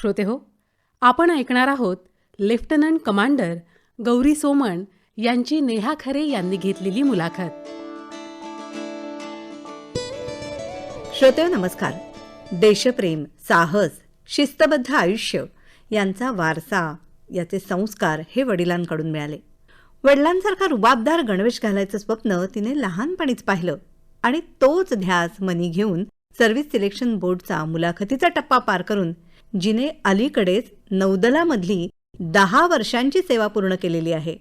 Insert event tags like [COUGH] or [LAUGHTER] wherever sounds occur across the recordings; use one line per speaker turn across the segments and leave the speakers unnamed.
श्रोते हो आपण ऐकणार आहोत लेफ्टनंट कमांडर गौरी सोमण यांची नेहा खरे यांनी घेतलेली मुलाखत.
श्रोते हो, नमस्कार. देशप्रेम साहस शिस्तबद्ध आयुष्य यांचा वारसा याचे संस्कार हे वडिलांकडून मिळाले. वडिलांसारखा रुबाबदार गणवेश घालायचं स्वप्न तिने लहानपणीच पाहिलं आणि तोच ध्यास मनी घेऊन सर्व्हिस सिलेक्शन बोर्डचा मुलाखतीचा टप्पा पार करून जिने अलीकडेच नौदलामधली दहा वर्षांची सेवा पूर्ण केलेली आहे.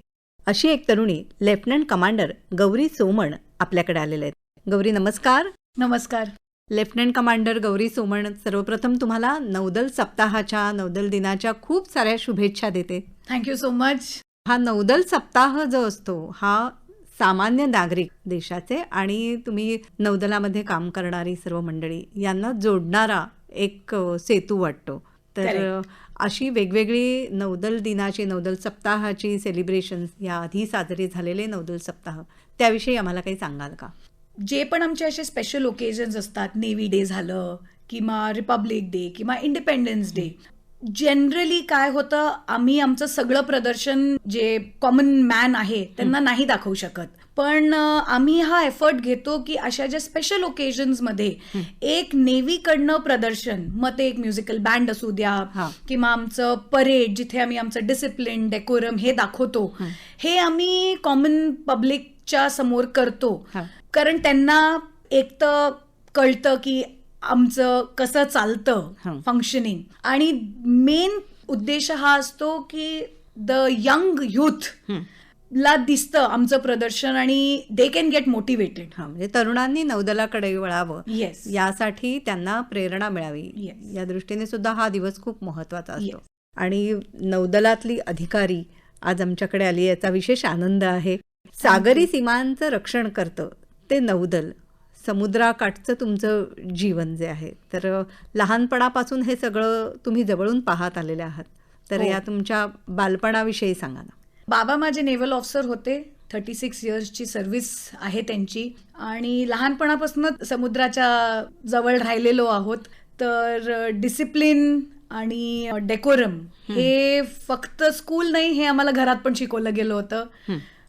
अशी एक तरुणी लेफ्टनंट कमांडर गौरी सोमण आपल्याकडे आलेले आहेत. गौरी नमस्कार.
नमस्कार.
लेफ्टनंट कमांडर गौरी सोमण सर्वप्रथम तुम्हाला नौदल सप्ताहाच्या नौदल दिनाच्या खूप साऱ्या शुभेच्छा देते.
थँक्यू सो मच
हा नौदल सप्ताह जो असतो हा सामान्य नागरिक देशाचे आणि तुम्ही नौदलामध्ये काम करणारी सर्व मंडळी यांना जोडणारा एक सेतू वाटतो. तर अशी वेगवेगळी नौदल दिनाची नौदल सप्ताहाची सेलिब्रेशन्स या आधी साजरे झालेले नौदल सप्ताह त्याविषयी आम्हाला काही सांगाल का?
जे पण आमचे असे स्पेशल ओकेजन्स असतात नेव्ही डे झालं किंवा रिपब्लिक डे किंवा इंडिपेंडन्स डे जनरली काय होतं आम्ही आमचं सगळं प्रदर्शन जे कॉमन मॅन आहे त्यांना नाही दाखवू शकत. पण आम्ही हा एफर्ट घेतो की अशा ज्या स्पेशल ओकेजन्समध्ये एक नेव्हीकडनं प्रदर्शन मग ते एक म्युझिकल बँड असू द्या. किंवा आमचं परेड जिथे आम्ही आमचं डिसिप्लिन डेकोरम हे दाखवतो हे आम्ही कॉमन पब्लिकच्या समोर करतो. कारण त्यांना एक तर कळतं की आमचं कसं चालतं. फंक्शनिंग आणि मेन उद्देश हा असतो की द यंग युथ ला दिसतं आमचं प्रदर्शन आणि दे कॅन गेट मोटिवेटेड
हा म्हणजे तरुणांनी नौदलाकडे वळावं.
येस
यासाठी त्यांना प्रेरणा मिळावी.
Yes.
या दृष्टीने सुद्धा हा दिवस खूप महत्त्वाचा असतो.
Yes.
आणि नौदलातली अधिकारी आज आमच्याकडे आली याचा विशेष आनंद आहे. सागरी सीमांचं रक्षण करतं ते नौदल. समुद्राकाठचं तुमचं जीवन जे आहे तर लहानपणापासून हे सगळं तुम्ही जवळून पाहत आलेले आहात. तर
हो.
या तुमच्या बालपणाविषयी सांगा ना.
बाबा माझे नेव्हल ऑफिसर होते. थर्टी सिक्स इयर्सची सर्व्हिस आहे त्यांची. आणि लहानपणापासूनच समुद्राच्या जवळ राहिलेलो आहोत. तर डिसिप्लिन आणि डेकोरम हे. फक्त स्कूल नाही हे आम्हाला घरात पण शिकवलं गेलं होतं.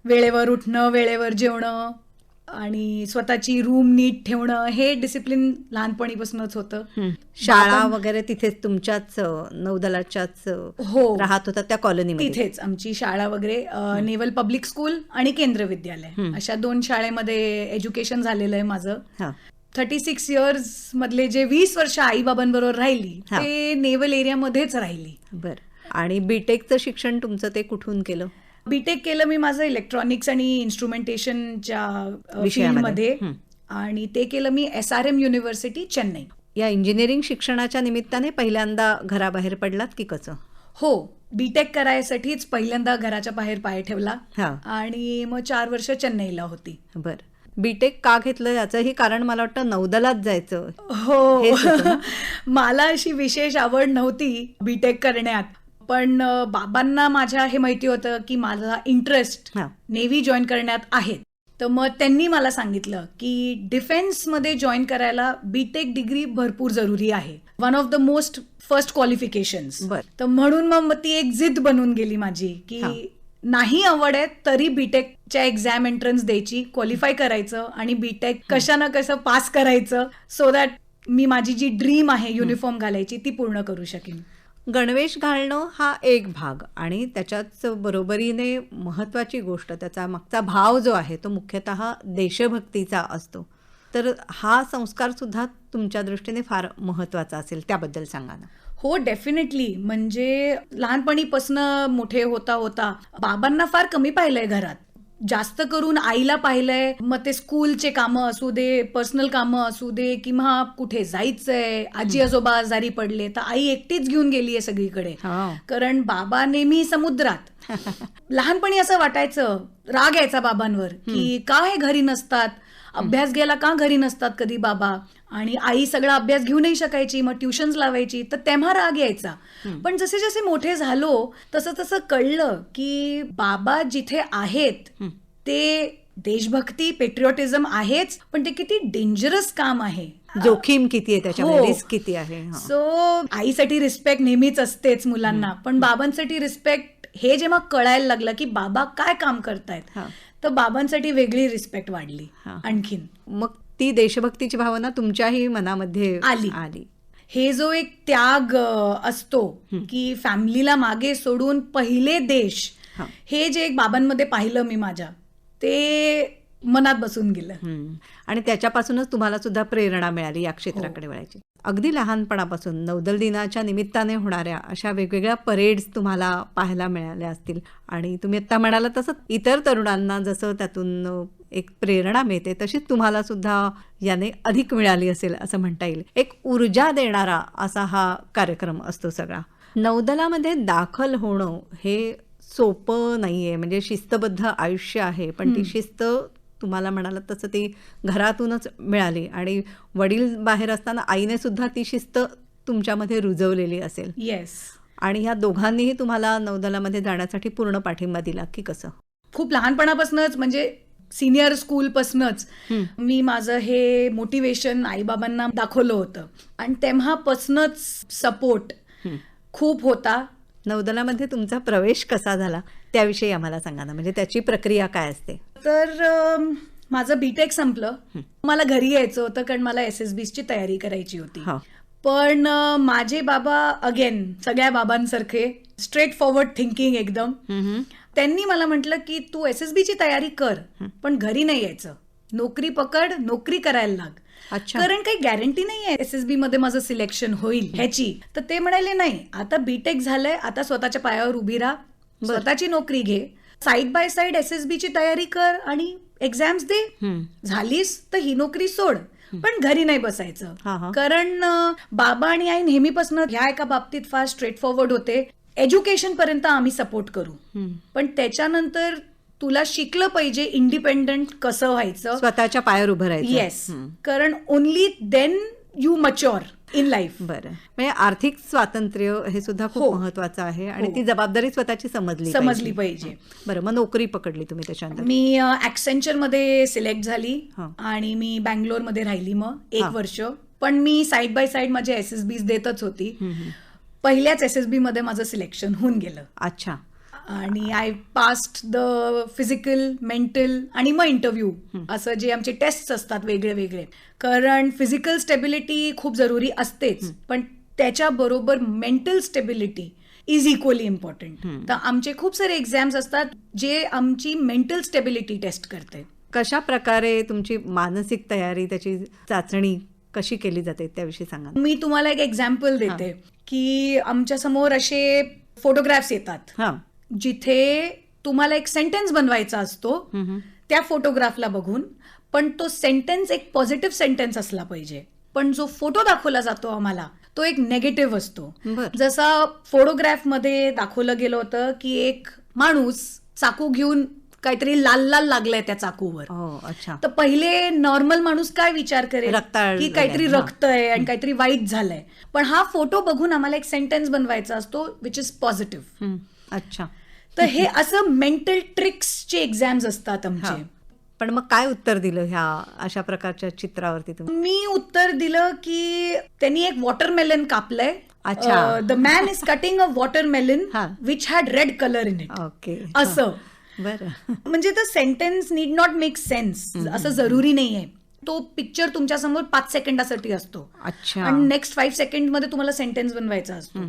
वेळेवर उठणं वेळेवर जेवणं आणि स्वतःची रूम नीट ठेवणं हे डिसिप्लिन लहानपणीपासूनच होतं.
शाळा वगैरे तिथेच तुमच्याच नौदलाच्याच
हो.
राहत होता त्या कॉलनीमध्ये
तिथेच. आमची शाळा वगैरे अ, नेव्हल पब्लिक स्कूल आणि केंद्र विद्यालय. अशा दोन शाळेमध्ये एज्युकेशन झालेलं आहे माझं. थर्टी सिक्स इयर्स मधले जे वीस वर्ष आई बाबांबरोबर राहिली. ते नेव्हल एरियामध्येच राहिली.
बर. आणि बीटेकचं शिक्षण तुमचं ते कुठून केलं?
बीटेक केलं मी माझं इलेक्ट्रॉनिक्स आणि इन्स्ट्रुमेंटेशनच्या
विषयामध्ये.
फील्डमध्ये. आणि ते केलं मी S R M university Chennai.
या इंजिनिअरिंग शिक्षणाच्या निमित्ताने पहिल्यांदा घराबाहेर पडलात की कसं?
हो बीटेक करायसाठीच पहिल्यांदा घराच्या बाहेर पाय ठेवला. आणि मग चार वर्ष चेन्नईला होती.
बर. बीटेक का घेतलं याचंही कारण मला वाटतं नौदलात जायचं.
हो? [LAUGHS] मला अशी विशेष आवड नव्हती बीटेक करण्यात. पण बाबांना माझ्या हे माहिती होतं की माझा इंटरेस्ट नेव्ही जॉईन करण्यात आहे. तर मग त्यांनी मला सांगितलं की डिफेन्समध्ये जॉईन करायला बीटेक डिग्री भरपूर जरुरी आहे. One of the most first qualification. तर म्हणून मग ती एक जिद बनून गेली माझी की. नाही आवड आहे तरी बीटेकच्या एक्झाम एंट्रन्स द्यायची क्वालिफाय करायचं आणि बीटेक कशा ना कसं पास करायचं सो दॅट मी माझी जी ड्रीम आहे युनिफॉर्म घालायची ती पूर्ण करू शकेन.
गणवेश घालणं हा एक भाग आणि त्याच्याच बरोबरीने महत्त्वाची गोष्ट त्याचा मागचा भाव जो आहे तो मुख्यतः देशभक्तीचा असतो. तर हा संस्कारसुद्धा तुमच्या दृष्टीने फार महत्त्वाचा असेल त्याबद्दल सांगा ना.
हो डेफिनेटली म्हणजे लहानपणीपासनं मोठे होता होता बाबांना फार कमी पाहिलंय घरात. जास्त करून आईला पाहिलंय. मग ते स्कूलचे कामं असू दे पर्सनल कामं असू दे किंवा कुठे जायचंय आजी आजोबा आजारी पडले तर आई एकटीच घेऊन गेली आहे सगळीकडे.
हा.
कारण बाबा नेहमी समुद्रात. [LAUGHS] लहानपणी असं वाटायचं राग यायचा बाबांवर की का हे घरी नसतात? अभ्यास घ्यायला का घरी नसतात कधी बाबा? आणि आई सगळा अभ्यास घेऊ नाही शकायची मग ट्युशन्स लावायची तर तेव्हा राग यायचा. पण जसे जसे मोठे झालो तसं तसं कळलं की बाबा जिथे आहेत ते देशभक्ती पेट्रिओटिझम आहेच पण ते किती डेंजरस काम आहे.
जोखीम किती आहे त्याच्यामध्ये?
हो.
रिस्क किती आहे? हा.
सो आईसाठी रिस्पेक्ट नेहमीच असतेच मुलांना. पण बाबांसाठी रिस्पेक्ट हे जेव्हा कळायला लागलं की बाबा काय काम करतायत
हा.
तर बाबांसाठी वेगळी रिस्पेक्ट वाढली
हा.
आणखीन.
मग ती देशभक्तीची भावना तुमच्याही मनामध्ये
आली.
आली
हे जो एक त्याग असतो की फॅमिलीला मागे सोडून पहिले देश
हा.
जे एक बाबांमध्ये पाहिलं मी माझ्या ते मनात बसून गेलं.
आणि त्याच्यापासूनच तुम्हाला सुद्धा प्रेरणा मिळाली या क्षेत्राकडे
हो.
वळायची अगदी लहानपणापासून नौदल दिनाच्या निमित्ताने होणाऱ्या अशा वेगवेगळ्या परेड्स तुम्हाला पाहायला मिळाल्या असतील आणि तुम्ही आता म्हणाला तसं इतर तरुणांना जसं त्यातून एक प्रेरणा मिळते. तशीच तुम्हाला सुद्धा याने अधिक मिळाली असेल असं म्हणता येईल. एक ऊर्जा देणारा असा हा कार्यक्रम असतो सगळा. नौदलामध्ये दाखल होणं हे सोपं नाहीये. म्हणजे शिस्तबद्ध आयुष्य आहे. पण ती शिस्त तुम्हाला म्हणाल तसं ती घरातूनच मिळाली. आणि वडील बाहेर असताना आईने सुद्धा ती शिस्त तुमच्यामध्ये रुजवलेली असेल.
येस
आणि ह्या दोघांनीही तुम्हाला नौदलामध्ये जाण्यासाठी पूर्ण पाठिंबा दिला की कसं?
खूप लहानपणापासूनच म्हणजे सिनियर स्कूलपासूनच. मी माझं हे मोटिवेशन आईबाबांना दाखवलं होतं. आणि तेव्हापासूनच सपोर्ट. खूप होता.
नौदलामध्ये तुमचा प्रवेश कसा झाला? त्याविषयी आम्हाला सांगा ना. म्हणजे त्याची प्रक्रिया काय असते?
तर माझं बीटेक संपलं. मला घरी यायचं होतं कारण मला एस एस ची तयारी करायची होती. पण माझे बाबा अगेन सगळ्या बाबांसारखे स्ट्रेट फॉरवर्ड थिंकिंग एकदम त्यांनी मला म्हटलं की तू एस एस ची तयारी कर पण घरी नाही यायचं. नोकरी पकड नोकरी करायला लाग. कारण काही गॅरंटी नाही आहे एस एस बी मध्ये माझं सिलेक्शन होईल ह्याची. तर ते म्हणाले नाही आता बीटेक झालंय आता स्वतःच्या पायावर उभी राहा. स्वतःची नोकरी घे. Side by side S S ची तयारी कर आणि एक्झाम्स दे. झालीस तर ही नोकरी सोड. पण घरी नाही बसायचं. कारण बाबा आणि आई नेहमीपासून ह्या एका बाबतीत फार स्ट्रेट फॉरवर्ड होते. एज्युकेशन पर्यंत आम्ही सपोर्ट करू. पण त्याच्यानंतर तुला शिकलं पाहिजे इंडिपेंडंट कसं व्हायचं
स्वतःच्या पायावर उभं राहायचं
येस. कारण only then you mature in life
बरं म्हणजे आर्थिक स्वातंत्र्य हे सुद्धा खूप
हो.
महत्वाचं आहे आणि
हो.
ती जबाबदारी स्वतःची समजली
समजली पाहिजे.
बरं मग नोकरी पकडली तुम्ही त्याच्यानंतर
मी ऍक्सेंचरमध्ये सिलेक्ट झाली. आणि मी बँगलोरमध्ये राहिली मग एक. वर्ष पण मी साईड बाय साईड माझे एस एस बीज देतच होती. पहिल्याच एस एस बी मध्ये माझं सिलेक्शन होऊन गेलं.
अच्छा.
आणि I passed the physical mental आणि मग इंटरव्ह्यू असं जे आमचे टेस्ट असतात वेगळे वेगळे. कारण फिजिकल स्टेबिलिटी खूप जरुरी असतेच. पण त्याच्याबरोबर mental stability is equally important तर आमचे खूप सारे एक्झाम्स असतात जे आमची मेंटल स्टेबिलिटी टेस्ट करते.
कशा प्रकारे तुमची मानसिक तयारी त्याची चाचणी कशी केली जाते त्याविषयी सांगा.
मी तुम्हाला एक एक्झाम्पल देते की आमच्यासमोर असे फोटोग्राफ्स येतात
हा
जिथे तुम्हाला एक सेंटेन्स बनवायचा असतो. त्या फोटोग्राफला बघून पण तो सेंटेन्स एक पॉझिटिव्ह सेंटेन्स असला पाहिजे पण जो फोटो दाखवला जातो आम्हाला तो एक नेगेटिव्ह असतो. जसा फोटोग्राफमध्ये दाखवलं गेलं होतं की एक माणूस चाकू घेऊन काहीतरी लाल लाल लागलाय त्या चाकूवर.
अच्छा.
तर पहिले नॉर्मल माणूस काय विचार करेल? की काहीतरी. रक्त आहे आणि काहीतरी वाईट झालंय. पण हा फोटो बघून आम्हाला एक सेंटेन्स बनवायचा असतो विच इज पॉझिटिव्ह.
अच्छा.
तर हे असं मेंटल ट्रिक्सचे एक्झाम्स असतात. आमचे.
पण मग काय उत्तर दिलं ह्या अशा प्रकारच्या चित्रावरती तुम्ही?
मी उत्तर दिलं की त्यांनी एक वॉटरमेलन कापलंय.
अच्छा.
The man is cutting a watermelon. Which had red colour in it
okay
असं. म्हणजे the sentence need not make sense असं जरुरी नाहीये. तो पिक्चर तुमच्यासमोर पाच सेकंदासाठी असतो.
अच्छा.
आणि नेक्स्ट फाईव्ह सेकंडमध्ये तुम्हाला सेंटेन्स बनवायचा असतो.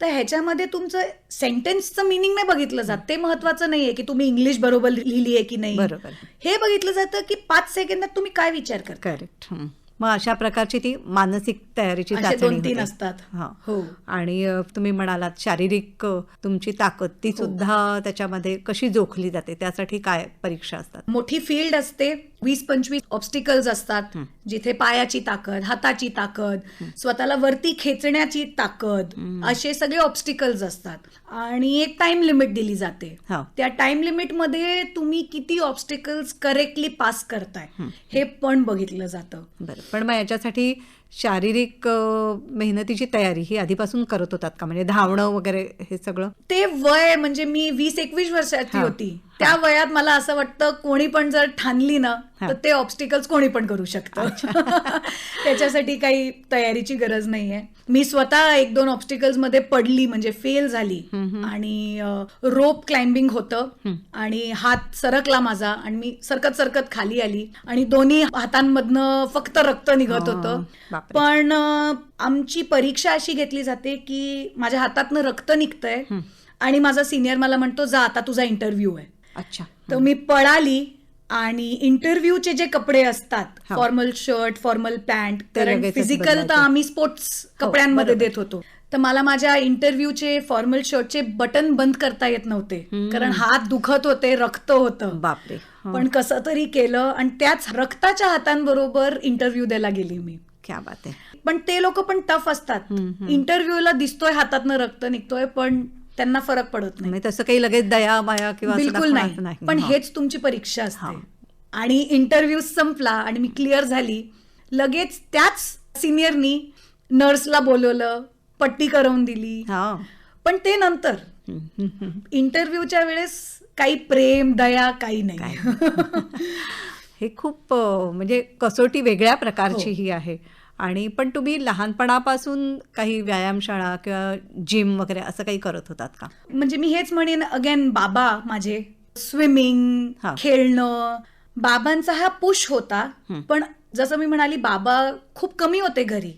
तर ह्याच्यामध्ये तुमचं सेंटेन्सचं मिनिंग नाही बघितलं जात. ते महत्वाचं नाहीये की तुम्ही इंग्लिश बरोबर लिहिली आहे की नाही.
बरोबर.
हे बघितलं जातं की पाच सेकंदात तुम्ही काय विचार करता?
करेक्ट मग अशा प्रकारची ती मानसिक तयारीची चाचणी
दोन तीन
होते.
असतात.
हा.
हो.
आणि तुम्ही म्हणालात शारीरिक तुमची ताकद ती सुद्धा त्याच्यामध्ये कशी जोखली जाते त्यासाठी काय परीक्षा असतात
मोठी फील्ड असते वीस पंचवीस ऑब्स्टिकल्स असतात. जिथे पायाची ताकद हाताची ताकद स्वतःला वरती खेचण्याची ताकद असे सगळे ऑब्स्टिकल्स असतात. आणि एक टाइम लिमिट दिली जाते.
हा.
त्या टाइम लिमिटमध्ये तुम्ही किती ऑब्स्टिकल्स करेक्टली पास करताय हे. पण बघितलं जातं.
बरं. पण मग याच्यासाठी शारीरिक मेहनतीची तयारी ही आधीपासून करत होतात का? म्हणजे धावणं वगैरे हे सगळं?
ते वय म्हणजे मी वीस एकवीस वर्षाची. होती. त्या वयात मला असं वाटतं कोणी पण जर ठाणली ना. तर ते ऑब्स्टिकल्स कोणी पण करू शकतं. [LAUGHS] त्याच्यासाठी काही तयारीची गरज नाहीये. मी स्वतः एक दोन ऑब्स्टिकल्समध्ये पडली म्हणजे फेल झाली आणि रोप क्लाइम्बिंग होतं आणि हात सरकला माझा आणि मी सरकत सरकत खाली आली आणि दोन्ही हातांमधनं फक्त रक्त निघत होतं. पण आमची परीक्षा अशी घेतली जाते की माझ्या हातातनं रक्त निघतंय आणि माझा सिनियर मला म्हणतो जा आता तुझा इंटरव्ह्यू आहे.
अच्छा.
तर मी पळाली आणि इंटरव्ह्यूचे जे कपडे असतात
हा.
फॉर्मल शर्ट फॉर्मल पॅन्ट कारण फिजिकल तर. आम्ही स्पोर्ट्स कपड्यांमध्ये
बरोबर.
देत होतो. तर मला माझ्या इंटरव्ह्यूचे फॉर्मल शर्टचे बटन बंद करता येत नव्हते. कारण हात दुखत होते रक्त होतं.
बापरे. हं.
पण कसं तरी केलं आणि त्याच रक्ताच्या हातांबरोबर इंटरव्ह्यू द्यायला गेली मी.
क्या बात आहे.
पण ते लोक पण टफ असतात. इंटरव्ह्यूला दिसतोय हातातनं रक्त निघतोय पण त्यांना फरक पडत नाही.
तसं काही लगेच दया माया किंवा
बिलकुल नाही. पण. हेच तुमची परीक्षा असते. आणि इंटरव्ह्यू संपला आणि मी क्लिअर झाली. लगेच त्याच सिनियरनी नर्सला बोलवलं पट्टी करवून दिली. पण ते नंतर. [LAUGHS] इंटरव्ह्यूच्या वेळेस काही प्रेम दया काही नाही. [LAUGHS]
हे खूप म्हणजे कसोटी वेगळ्या प्रकारची
हो.
ही आहे. आणि पण तुम्ही लहानपणापासून काही व्यायामशाळा किंवा जिम वगैरे असं काही करत होतात का
म्हणजे मी हेच म्हणेन अगेन बाबा माझे स्विमिंग
हा.
खेळणं बाबांचा हा पुश होता पण जसं मी म्हणाली बाबा खूप कमी होते घरी.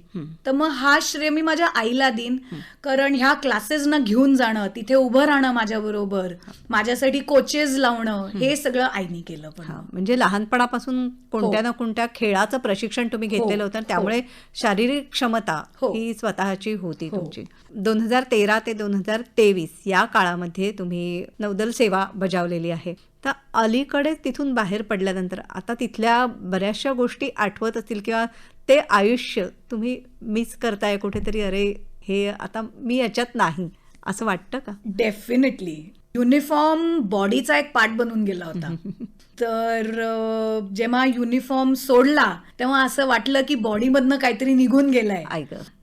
तर मग हा श्रेय मी माझ्या आईला देईन. कारण ह्या क्लासेसना घेऊन जाणं तिथे उभं राहणं माझ्या बरोबर माझ्यासाठी कोचेस लावणं हे सगळं आईने केलं पण.
हा म्हणजे लहानपणापासून कोणत्या ना कोणत्या खेळाचं प्रशिक्षण तुम्ही घेतलेलं होतं आणि त्यामुळे शारीरिक क्षमता
हो.
ही स्वतःची होती
हो.
तुमची. दोन हजार तेरा ते दोन हजार तेवीस या काळामध्ये तुम्ही नौदल सेवा बजावलेली आहे. तर अलीकडे तिथून बाहेर पडल्यानंतर आता तिथल्या बऱ्याचशा गोष्टी आठवत असतील किंवा ते आयुष्य तुम्ही मिस करताय कुठेतरी अरे हे आता मी याच्यात नाही असं वाटतं का?
डेफिनेटली युनिफॉर्म बॉडीचा एक पार्ट बनून गेला होता. [LAUGHS] तर जेव्हा युनिफॉर्म सोडला तेव्हा असं वाटलं की बॉडीमधनं काहीतरी निघून गेलंय.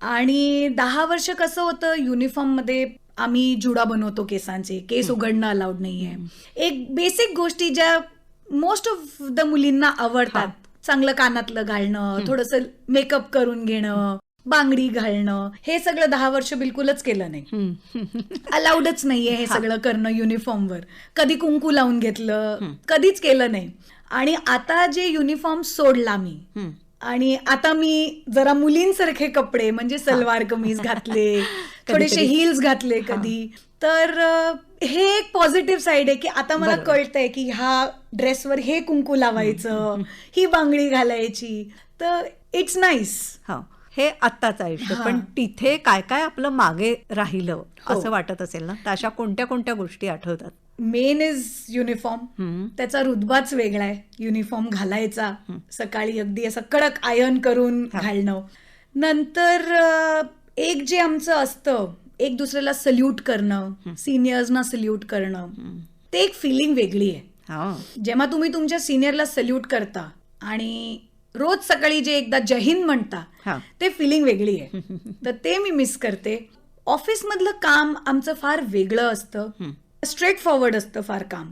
आणि दहा वर्ष कसं होतं युनिफॉर्ममध्ये आम्ही जुडा बनवतो केसांचे. केस उघडणं अलाउड नाहीये. एक बेसिक गोष्टी ज्या मोस्ट ऑफ द मुलींना आवडतात. चांगलं कानातलं घालणं थोडस मेकअप करून घेणं बांगडी घालणं हे सगळं दहा वर्ष बिलकुलच केलं नाही. अलाउडच [LAUGHS] नाहीये हे सगळं करणं युनिफॉर्मवर कधी कुंकू लावून घेतलं कधीच केलं नाही. आणि आता जे युनिफॉर्म सोडला मी आणि आता मी जरा मुलींसारखे कपडे म्हणजे सलवार कमीज घातले [LAUGHS] थोडेसे हिल्स घातले कधी. तर हे एक पॉझिटिव्ह साइड आहे की आता मला. कळतंय की ह्या ड्रेसवर हे कुंकू लावायचं ही बांगडी घालायची. तर इट्स नाईस
हो. हे आत्ताच आयुष्य. पण तिथे काय काय आपलं मागे राहिलं
हो.
असं वाटत असेल ना? तर अशा कोणत्या कोणत्या गोष्टी आठवतात?
Main is uniform. त्याचा रुतबाच वेगळा आहे. युनिफॉर्म घालायचा. सकाळी अगदी असं कडक आयर्न करून घालणं. नंतर एक जे आमचं असतं एक दुसऱ्याला सल्यूट करणं सिनियर्सना सल्यूट करणं ते एक फिलिंग वेगळी आहे.
हो.
जेव्हा तुम्ही तुमच्या सिनियरला सल्यूट करता आणि रोज सकाळी जे एकदा जय हिंद म्हणता. ते फिलिंग वेगळी आहे. [LAUGHS] तर ते मी मिस करते. ऑफिसमधलं काम आमचं फार वेगळं असतं. स्ट्रेट फॉरवर्ड असतं फार काम.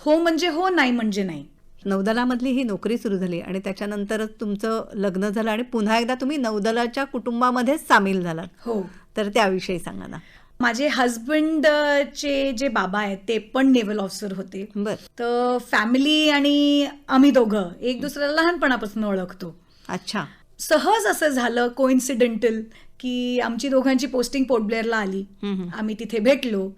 हो म्हणजे हो नाही म्हणजे नाही.
नौदलामधली ही नोकरी सुरू झाली आणि त्याच्यानंतरच तुमचं लग्न झालं आणि पुन्हा एकदा तुम्ही नौदलाच्या कुटुंबामध्येच सामील झालात.
हो.
तर त्याविषयी सांगा ना.
माझे हजबंडचे जे बाबा आहेत ते पण नेव्हल ऑफिसर होते.
बर.
तर फॅमिली आणि आम्ही दोघं एक दुसऱ्याला लहानपणापासून ओळखतो.
अच्छा.
सहज असं झालं कोइन्सिडेंटल की आमची दोघांची पोस्टिंग पोर्टब्लेअरला आली. आम्ही तिथे भेटलो.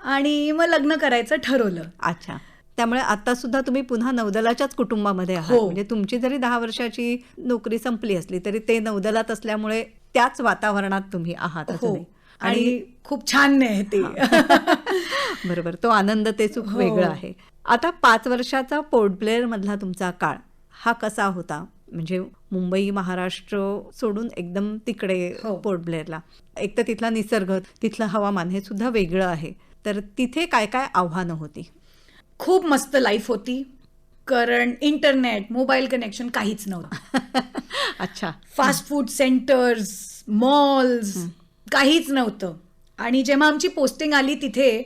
आणि मग लग्न करायचं ठरवलं.
अच्छा. त्यामुळे आता सुद्धा तुम्ही पुन्हा नौदलाच्याच कुटुंबामध्ये आहात.
हो.
म्हणजे तुमची जरी दहा वर्षाची नोकरी संपली असली तरी ते नौदलात असल्यामुळे त्याच वातावरणात तुम्ही आहात
हो. आणि खूप छान आहे ते. [LAUGHS]
बरोबर. तो आनंद ते सुख
हो.
वेगळं आहे. आता पाच वर्षाचा पोर्ट ब्लेअर मधला तुमचा काळ हा कसा होता? म्हणजे मुंबई महाराष्ट्र सोडून एकदम तिकडे
हो.
पोर्ट ब्लेअरला. एक तर तिथला निसर्ग तिथलं हवामान हे सुद्धा वेगळं आहे. तर तिथे काय काय आव्हानं होती?
खूप मस्त लाईफ होती. कारण इंटरनेट मोबाईल कनेक्शन काहीच नव्हतं. [LAUGHS]
अच्छा.
फास्ट फूड सेंटर्स मॉल्स काहीच नव्हतं. आणि जेव्हा आमची पोस्टिंग आली तिथे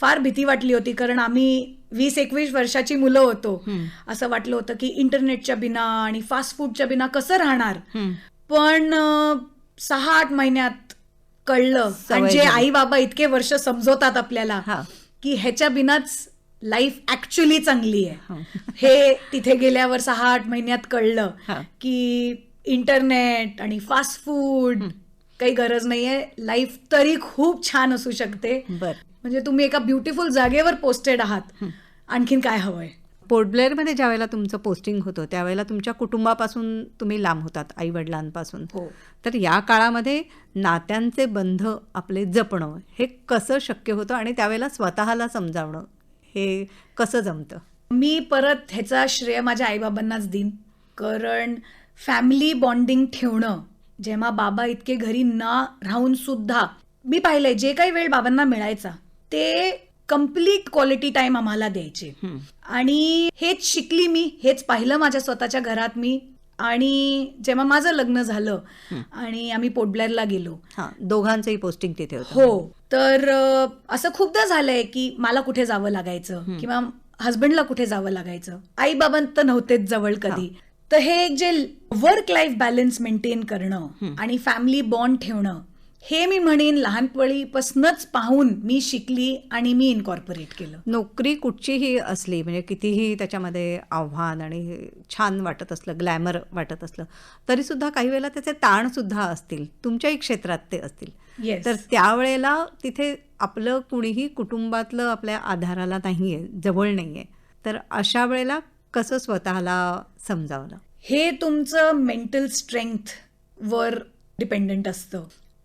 फार भीती वाटली होती कारण आम्ही वीस एकवीस वर्षाची मुलं होतो. असं वाटलं होतं की इंटरनेटच्या बिना आणि फास्ट फूडच्या बिना कसं राहणार? पण सहा आठ महिन्यात कळलं. आणि जे. आई बाबा इतके वर्ष समजवतात आपल्याला. की ह्याच्या बिनाच लाईफ ऍक्च्युली चांगली आहे.
हो.
हे तिथे गेल्यावर सहा आठ महिन्यात कळलं. की इंटरनेट आणि फास्ट फूड काही गरज नाहीये. लाईफ तरी खूप छान असू शकते. म्हणजे तुम्ही एका ब्युटिफुल जागेवर पोस्टेड आहात. आणखीन काय हवंय?
पोर्ट ब्लेअरमध्ये ज्या वेळेला तुमचं पोस्टिंग होतं त्यावेळेला तुमच्या कुटुंबापासून तुम्ही लांब होतात आई वडिलांपासून
हो.
तर या काळामध्ये नात्यांचे बंध आपले जपणं हे कसं शक्य होतं आणि त्यावेळेला स्वतःला समजावणं हे कसं जमतं?
मी परत ह्याचा श्रेय माझ्या आईबाबांनाच देईन. कारण फॅमिली बॉन्डिंग ठेवणं जेव्हा बाबा इतके घरी ना राहून सुद्धा मी पाहिलंय जे काही वेळ बाबांना मिळायचा ते कंप्लीट क्वालिटी टाइम आम्हाला द्यायचे. आणि हेच शिकली मी हेच पाहिलं माझ्या स्वतःच्या घरात मी. आणि जेव्हा माझं लग्न झालं आणि आम्ही पोटब्लेअरला गेलो.
दोघांचंही पोस्टिंग तिथे
हो तर असं खूपदा झालंय की मला कुठे जावं लागायचं किंवा हस्बंडला कुठे जावं लागायचं. आई बाबां तर नव्हतेच जवळ कधी. तर हे एक जे वर्क लाईफ बॅलन्स मेंटेन करणं आणि फॅमिली बॉन्ड ठेवणं हे मी म्हणेन लहानपणीपासूनच पाहून मी शिकली आणि मी इनकॉर्पोरेट केलं.
नोकरी कुठचीही असली म्हणजे कितीही त्याच्यामध्ये आव्हान आणि छान वाटत असलं ग्लॅमर वाटत असलं तरीसुद्धा काही वेळेला त्याचे ताणसुद्धा असतील तुमच्याही क्षेत्रात ते असतील.
Yes.
तर त्यावेळेला तिथे आपलं कुणीही कुटुंबातलं आपल्या आधाराला नाही आहे जवळ नाही आहे तर अशा वेळेला कसं स्वतःला समजावलं?
हे तुमचं मेंटल स्ट्रेंथ वर डिपेंडंट असतं.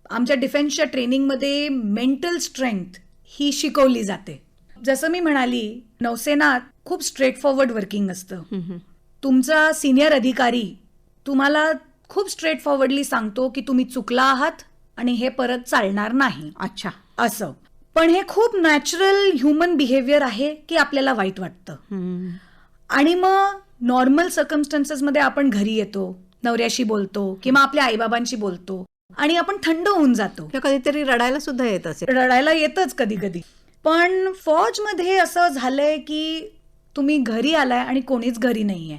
आमच्या डिफेन्सच्या ट्रेनिंगमध्ये मेंटल स्ट्रेंथ ही शिकवली जाते. जसं मी म्हणाली नौसेनात खूप स्ट्रेट फॉरवर्ड वर्किंग असतं तुमचा सिनियर अधिकारी तुम्हाला खूप स्ट्रेट फॉरवर्डली सांगतो की तुम्ही चुकला आहात आणि हे परत चालणार नाही.
अच्छा.
असं. पण हे खूप नॅचरल ह्युमन बिहेवियर आहे की आपल्याला वाईट वाटतं. आणि मग नॉर्मल सर्कमस्टन्सेसमध्ये आपण घरी येतो नवऱ्याशी बोलतो किंवा आपल्या आईबाबांशी बोलतो. आणि आपण थंड होऊन जातो.
तर कधीतरी रडायला सुद्धा येत असेल.
रडायला येतच कधी कधी पण फौजमध्ये असं झालंय की तुम्ही घरी आलाय आणि कोणीच घरी नाहीये.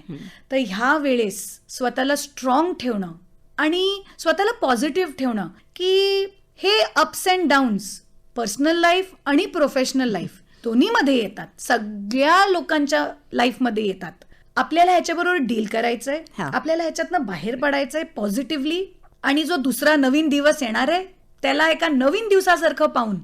तर ह्या वेळेस स्वतःला स्ट्रॉंग ठेवणं आणि स्वतःला पॉझिटिव्ह ठेवणं की हे ups and downs personal life आणि प्रोफेशनल लाईफ दोन्हीमध्ये येतात. सगळ्या लोकांच्या लाईफमध्ये येतात. आपल्याला ह्याच्याबरोबर डील करायचंय. आपल्याला ह्याच्यातनं बाहेर पडायचंय पॉझिटिव्हली आणि जो दुसरा नवीन दिवस येणार आहे त्याला एका नवीन दिवसासारखं पाहून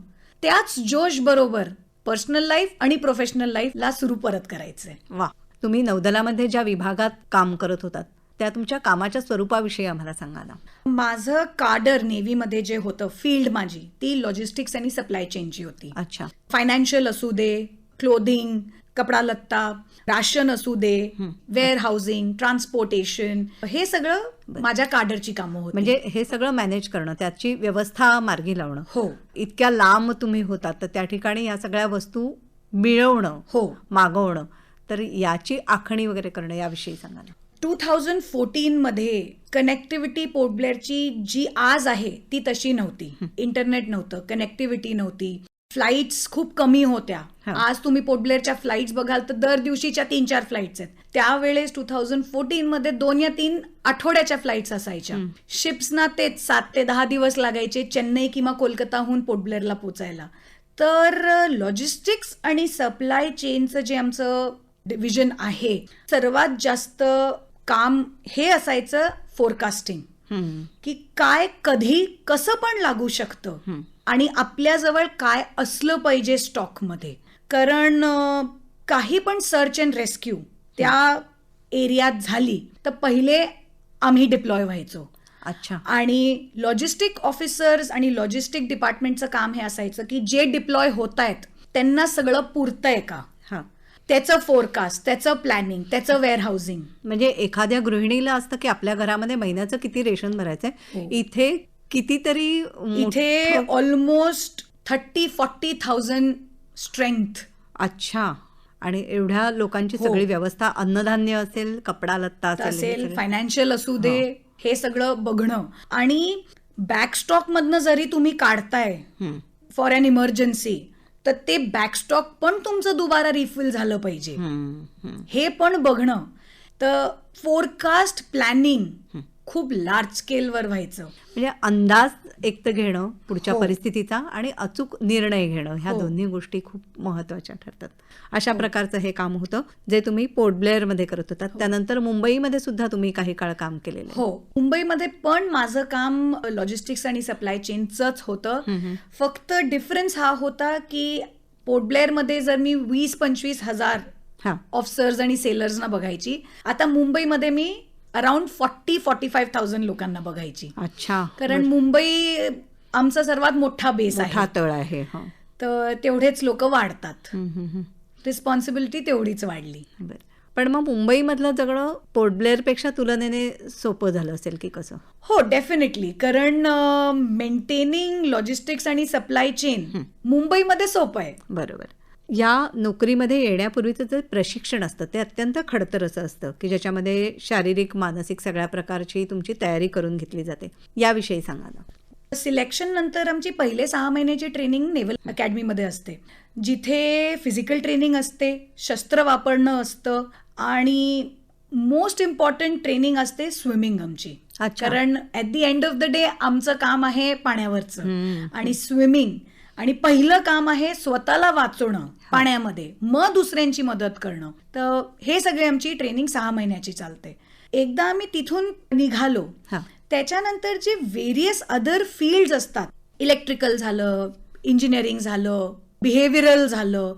त्याच जोश बरोबर पर्सनल लाईफ आणि प्रोफेशनल लाईफला सुरू परत करायचंय.
वा. तुम्ही नौदलामध्ये ज्या विभागात काम करत होतात त्या तुमच्या कामाच्या स्वरूपाविषयी आम्हाला सांगा ना.
माझं काडर नेव्हीमध्ये जे होतं फील्ड माझी ती लॉजिस्टिक्स आणि सप्लाय चेनची होती.
अच्छा.
फायनान्शियल असू दे क्लोदिंग कपडा लत्ता राशन असू दे वेअर हाऊसिंग ट्रान्सपोर्टेशन हे सगळं माझ्या काडरची कामं होती.
म्हणजे हे सगळं मॅनेज करणं त्याची व्यवस्था मार्गी लावणं.
हो.
इतक्या लांब तुम्ही होतात तर त्या ठिकाणी या सगळ्या वस्तू मिळवणं
हो.
मागवणं तर याची आखणी वगैरे करणं याविषयी सांगा ना
टू थाउजंड फोर्टीन मध्ये कनेक्टिव्हिटी पोर्टब्लेअरची जी आज आहे ती तशी नव्हती. इंटरनेट नव्हतं कनेक्टिव्हिटी नव्हती. फ्लाईट्स खूप कमी होत्या. आज तुम्ही पोर्टब्लेअरच्या फ्लाईट्स बघाल तर दर दिवशीच्या तीन चार फ्लाईट्स आहेत. त्यावेळेस टू थाउजंड फोर्टीन मध्ये दोन या तीन आठवड्याच्या फ्लाईट्स असायच्या. शिप्सना तेच सात ते दहा दिवस लागायचे चेन्नई किंवा कोलकाताहून पोर्टब्लेअरला पोचायला. तर लॉजिस्टिक्स आणि सप्लाय चेनचं जे आमचं डिव्हिजन आहे सर्वात जास्त काम हे असायचं फोरकास्टिंग. की काय कधी कसं पण लागू शकतं. आणि आपल्याजवळ काय असलं पाहिजे स्टॉकमध्ये? कारण काही पण सर्च अँड रेस्क्यू त्या एरियात झाली तर पहिले आम्ही डिप्लॉय व्हायचो.
अच्छा.
आणि लॉजिस्टिक ऑफिसर्स आणि लॉजिस्टिक डिपार्टमेंटचं काम हे असायचं की जे डिप्लॉय होत आहेत त्यांना सगळं पुरतंय का?
हा.
त्याचं फोरकास्ट त्याचं प्लॅनिंग त्याचं वेअर हाऊसिंग
म्हणजे एखाद्या गृहिणीला असतं की आपल्या घरामध्ये महिन्याचं किती रेशन भरायचंय?
हो.
इथे कितीतरी
इथे almost thirty forty thousand strength
अच्छा आणि एवढ्या लोकांची
हो.
सगळी व्यवस्था अन्नधान्य असेल कपडा लत्ता असेल हे.
फायनान्शियल असू दे हे सगळं बघणं आणि बॅकस्टॉक मधनं जरी तुम्ही काढताय. फॉर अन इमर्जन्सी तर ते बॅकस्टॉक पण तुमचं दुबारा रिफिल झालं पाहिजे. हे पण बघणं तर फोरकास्ट प्लॅनिंग खूप लार्ज स्केलवर व्हायचं.
म्हणजे अंदाज एक तर घेणं पुढच्या
हो.
परिस्थितीचा आणि अचूक निर्णय घेणं ह्या
हो.
दोन्ही गोष्टी खूप महत्त्वाच्या ठरतात. अशा प्रकारचं हे काम होतं जे तुम्ही पोर्ट ब्लेअरमध्ये करत होतात. त्यानंतर मुंबईमध्ये सुद्धा तुम्ही काही काळ काम केलेलं.
हो. मुंबईमध्ये पण माझं काम लॉजिस्टिक्स आणि सप्लाय चेनचंच होतं. फक्त डिफरन्स हा होता की पोर्ट ब्लेअरमध्ये जर मी वीस पंचवीस हजार
हा.
ऑफिसर्स आणि सेलर्सना बघायची आता मुंबईमध्ये मी around forty forty five thousand लोकांना बघायची.
अच्छा.
कारण मुंबई आमचा सर्वात मोठा बेस
मोठा
आहे.
तळ आहे हा.
तर तेवढेच लोक वाढतात. रिस्पॉन्सिबिलिटी तेवढीच वाढली.
पण मग मुंबईमधलं जगणं पोर्ट ब्लेअरपेक्षा तुलनेने सोपं झालं असेल की कसं?
हो डेफिनेटली कारण मेंटेनिंग लॉजिस्टिक्स आणि सप्लाय चेन मुंबईमध्ये सोपं आहे.
बरोबर. या नोकरीमध्ये येण्यापूर्वीचं जे प्रशिक्षण असतं ते अत्यंत खडतर असं असतं की ज्याच्यामध्ये शारीरिक मानसिक सगळ्या प्रकारची तुमची तयारी करून घेतली जाते याविषयी सांगा ना
सिलेक्शन नंतर आमची पहिले सहा महिन्याची ट्रेनिंग नेव्हल अकॅडमीमध्ये असते जिथे फिजिकल ट्रेनिंग असते शस्त्र वापरणं असतं आणि मोस्ट इम्पॉर्टंट ट्रेनिंग असते स्विमिंग आमची. कारण at the end of the day आमचं काम आहे पाण्यावरचं. आणि स्विमिंग आणि पहिलं काम आहे स्वतःला वाचवणं पाण्यामध्ये मग दुसऱ्यांची मदत करणं. तर हे सगळे आमची ट्रेनिंग सहा महिन्याची चालते. एकदा आम्ही तिथून निघालो त्याच्यानंतर जे व्हेरियस अदर फील्ड असतात इलेक्ट्रिकल झालं इंजिनिअरिंग झालं बिहेव्हिरल झालं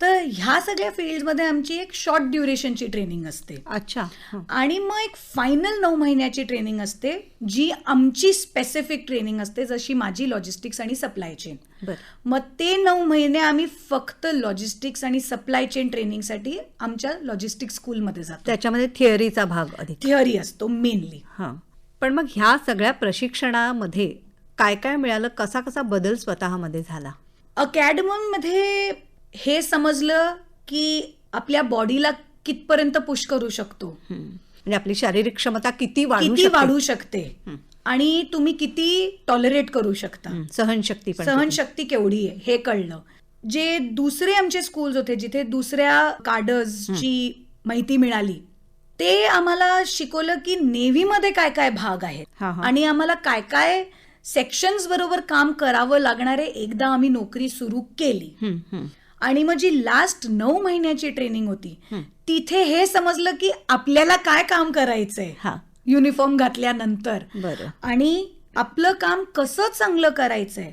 तर ह्या सगळ्या फील्डमध्ये आमची एक शॉर्ट ड्युरेशनची ट्रेनिंग असते.
अच्छा.
आणि मग एक फायनल नऊ महिन्याची ट्रेनिंग असते जी आमची स्पेसिफिक ट्रेनिंग असते जशी माझी लॉजिस्टिक्स आणि सप्लाय चेन
बरं.
मग ते नऊ महिने आम्ही फक्त लॉजिस्टिक्स आणि सप्लाय चेन ट्रेनिंगसाठी आमच्या लॉजिस्टिक्स स्कूलमध्ये जातो.
त्याच्यामध्ये थिअरीचा भाग अधिक.
थिअरी असतो मेनली
हां. पण मग ह्या सगळ्या प्रशिक्षणामध्ये काय काय मिळालं? कसा कसा बदल स्वतःमध्ये झाला?
अकॅडमीमध्ये हे समजलं की आपल्या बॉडीला कितपर्यंत पुश करू शकतो.
म्हणजे आपली शारीरिक क्षमता किती
किती? वाढू शकते आणि तुम्ही किती टॉलरेट करू शकता.
सहनशक्ती
सहनशक्ती केवढी आहे हे कळलं जे दुसरे आमचे स्कूल्स होते जिथे दुसऱ्या कार्डर्सची माहिती मिळाली ते आम्हाला शिकवलं की नेव्हीमध्ये काय काय भाग आहेत. आणि आम्हाला काय काय सेक्शन्स बरोबर काम करावं लागणारे एकदा आम्ही नोकरी सुरू केली. आणि मग जी लास्ट नऊ महिन्याची ट्रेनिंग होती तिथे हे समजलं की आपल्याला काय काम करायचंय?
हा.
युनिफॉर्म घातल्यानंतर. आणि आपलं काम कसं चांगलं करायचंय.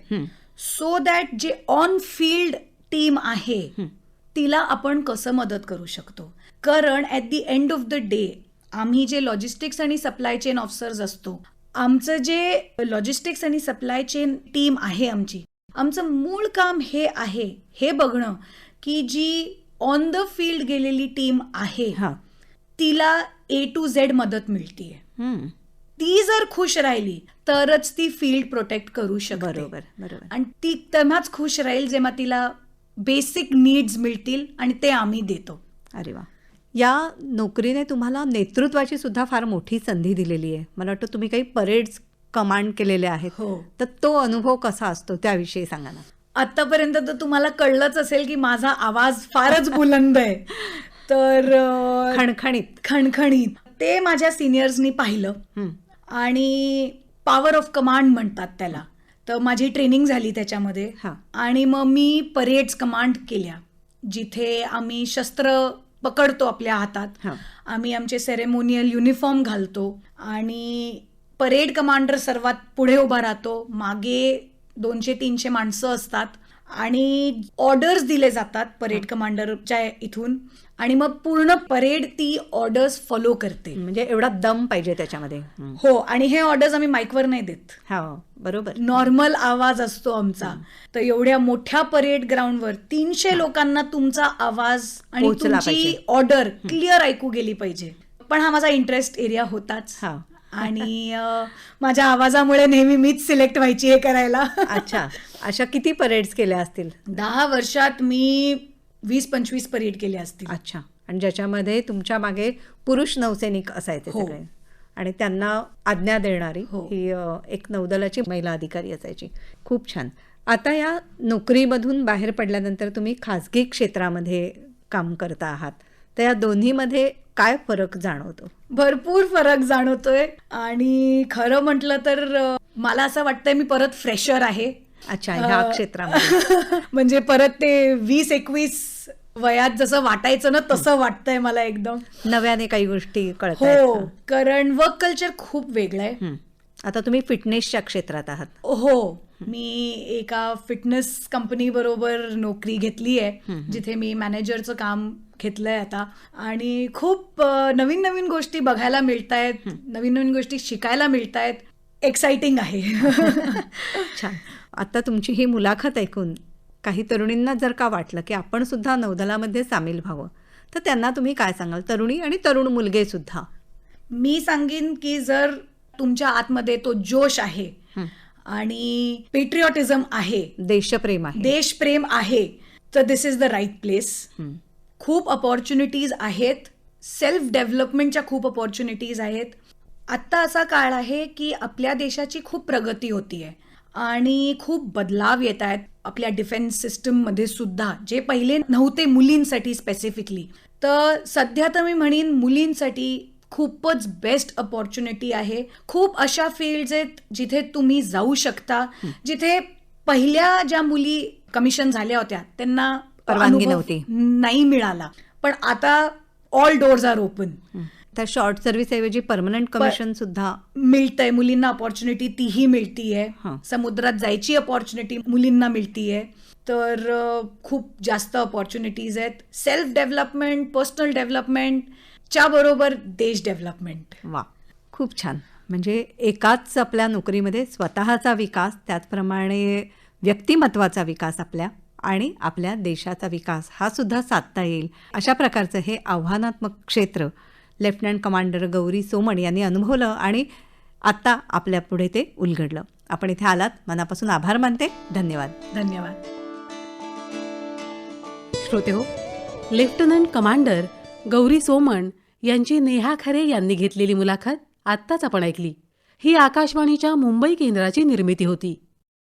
सो दॅट जे ऑन फील्ड टीम आहे तिला आपण कसं मदत करू शकतो? कारण at the end of the day आम्ही जे लॉजिस्टिक्स आणि सप्लाय चेन ऑफिसर्स असतो आमचं जे लॉजिस्टिक्स आणि सप्लाय चेन टीम आहे आमची आमचं मूळ काम हे आहे हे बघणं की जी ऑन द फील्ड गेलेली टीम आहे
हा.
तिला ए टू झेड मदत मिळतीये. ती जर खुश राहिली तरच ती फील्ड प्रोटेक्ट करू शकते.
बरोबर बरोबर.
आणि ती तेव्हाच खुश राहील जेव्हा तिला बेसिक नीड्स मिळतील आणि ते आम्ही देतो.
अरे वा. या नोकरीने तुम्हाला नेतृत्वाची सुद्धा फार मोठी संधी दिलेली आहे. मला वाटतं तुम्ही काही परेड्स कमांड केलेले आहेत.
हो.
तर तो अनुभव कसा असतो त्याविषयी सांगा ना.
आतापर्यंत तर तुम्हाला कळलंच असेल की माझा आवाज फारच बुलंद आहे. [LAUGHS] तर
खणखणीत.
खणखणीत. ते माझ्या सिनियर्सनी पाहिलं. आणि पॉवर ऑफ कमांड म्हणतात त्याला. तर माझी ट्रेनिंग झाली त्याच्यामध्ये.
हा.
आणि मग मी परेड्स कमांड केल्या. जिथे आम्ही शस्त्र पकडतो आपल्या हातात. आम्ही आमचे सेरेमोनियल युनिफॉर्म घालतो. आणि परेड कमांडर सर्वात पुढे उभा राहतो. मागे दोनशे तीनशे माणसं असतात आणि ऑर्डर्स दिले जातात परेड कमांडरच्या इथून. आणि मग पूर्ण परेड ती ऑर्डर्स फॉलो करते.
म्हणजे एवढा दम पाहिजे त्याच्यामध्ये. हं.
आणि हे ऑर्डर्स आम्ही माईकवर नाही देत.
हा बरोबर.
नॉर्मल आवाज असतो आमचा. तर एवढ्या मोठ्या परेड ग्राउंडवर तीनशे लोकांना तुमचा आवाज आणि तुमची. ऑर्डर क्लिअर ऐकू गेली पाहिजे. पण हा माझा इंटरेस्ट एरिया होताच.
हा.
आणि माझ्या आवाजामुळे नेहमी मीच सिलेक्ट व्हायची हे करायला.
अच्छा. अशा किती परेड्स केल्या असतील?
दहा वर्षात मी वीस पंचवीस परेड केल्या असतील.
अच्छा. आणि ज्याच्यामध्ये तुमच्या मागे पुरुष नौसैनिक असायचे
हो.
सगळे. आणि त्यांना आज्ञा देणारी
हो.
ही एक नौदलाची महिला अधिकारी असायची. खूप छान. आता या नोकरीमधून बाहेर पडल्यानंतर तुम्ही खाजगी क्षेत्रामध्ये काम करता आहात. तर या दोन्हीमध्ये काय फरक जाणवतो?
भरपूर फरक जाणवतोय. आणि खरं म्हटलं तर मला असं वाटतंय मी परत फ्रेशर आहे.
अच्छा ह्या क्षेत्रामध्ये. [LAUGHS]
म्हणजे परत ते वीस एकवीस वयात जसं वाटायचं ना तसं वाटतंय मला एकदम.
नव्याने काही गोष्टी कळत
हो कारण वर्क कल्चर खूप वेगळं आहे.
आता तुम्ही फिटनेसच्या क्षेत्रात आहात.
हो. मी एका फिटनेस कंपनी बरोबर नोकरी घेतली आहे जिथे मी मॅनेजरचं काम घेतलंय आता. आणि खूप नवीन नवीन गोष्टी बघायला मिळत आहेत नवीन नवीन गोष्टी शिकायला मिळत आहेत एक्साइटिंग आहे. [LAUGHS]
छान. आता तुमची ही मुलाखत ऐकून काही तरुणींना जर का वाटलं की आपण सुद्धा नौदलामध्ये सामील व्हावं तर त्यांना तुम्ही काय सांगाल? तरुणी आणि तरुण मुलगे सुद्धा.
मी सांगेन की जर तुमच्या आतमध्ये तो जोश आहे आणि पेट्रिऑटिझम आहे.
देशप्रेम आहे.
देशप्रेम आहे. तर this is the right place. खूप अपॉर्च्युनिटीज आहेत. सेल्फ डेव्हलपमेंटच्या खूप अपॉर्च्युनिटीज आहेत. आत्ता असा काळ आहे की आपल्या देशाची खूप प्रगती होतीये. आणि खूप बदलाव येत आहेत. आपल्या डिफेन्स सिस्टममध्ये सुद्धा जे पहिले नव्हते मुलींसाठी स्पेसिफिकली तर सध्या तर मी म्हणीन मुलींसाठी खूपच बेस्ट अपॉर्च्युनिटी आहे. खूप अशा फील्ड्स आहेत जिथे तुम्ही जाऊ शकता. जिथे पहिल्या ज्या मुली कमिशन झाल्या होत्या त्यांना
परवानगी नव्हती.
नाही मिळाला. पण आता ऑल डोअर्स आर ओपन
तर शॉर्ट सर्व्हिस ऐवजी परमनंट कमिशन सुद्धा
मिळतंय. मुलींना अपॉर्च्युनिटी तीही मिळतीये. समुद्रात जायची अपॉर्च्युनिटी मुलींना मिळतीये. तर खूप जास्त अपॉर्च्युनिटीज आहेत. सेल्फ डेव्हलपमेंट पर्सनल डेव्हलपमेंटच्या बरोबर देश डेव्हलपमेंट.
वा खूप छान. म्हणजे एकाच आपल्या नोकरीमध्ये स्वतःचा विकास त्याचप्रमाणे व्यक्तिमत्वाचा विकास आपल्या आणि आपल्या देशाचा विकास हा सुद्धा साधता येईल. अशा प्रकारचं हे आव्हानात्मक क्षेत्र लेफ्टनंट कमांडर गौरी सोमण यांनी अनुभवलं आणि आत्ता आपल्या पुढे ते उलगडलं. आपण इथे आलात. मनापासून आभार मानते. धन्यवाद.
धन्यवाद.
श्रोते हो लेफ्टनंट कमांडर गौरी सोमण यांची नेहा खरे यांनी घेतलेली मुलाखत आत्ताच आपण ऐकली. ही आकाशवाणीच्या मुंबई केंद्राची निर्मिती होती.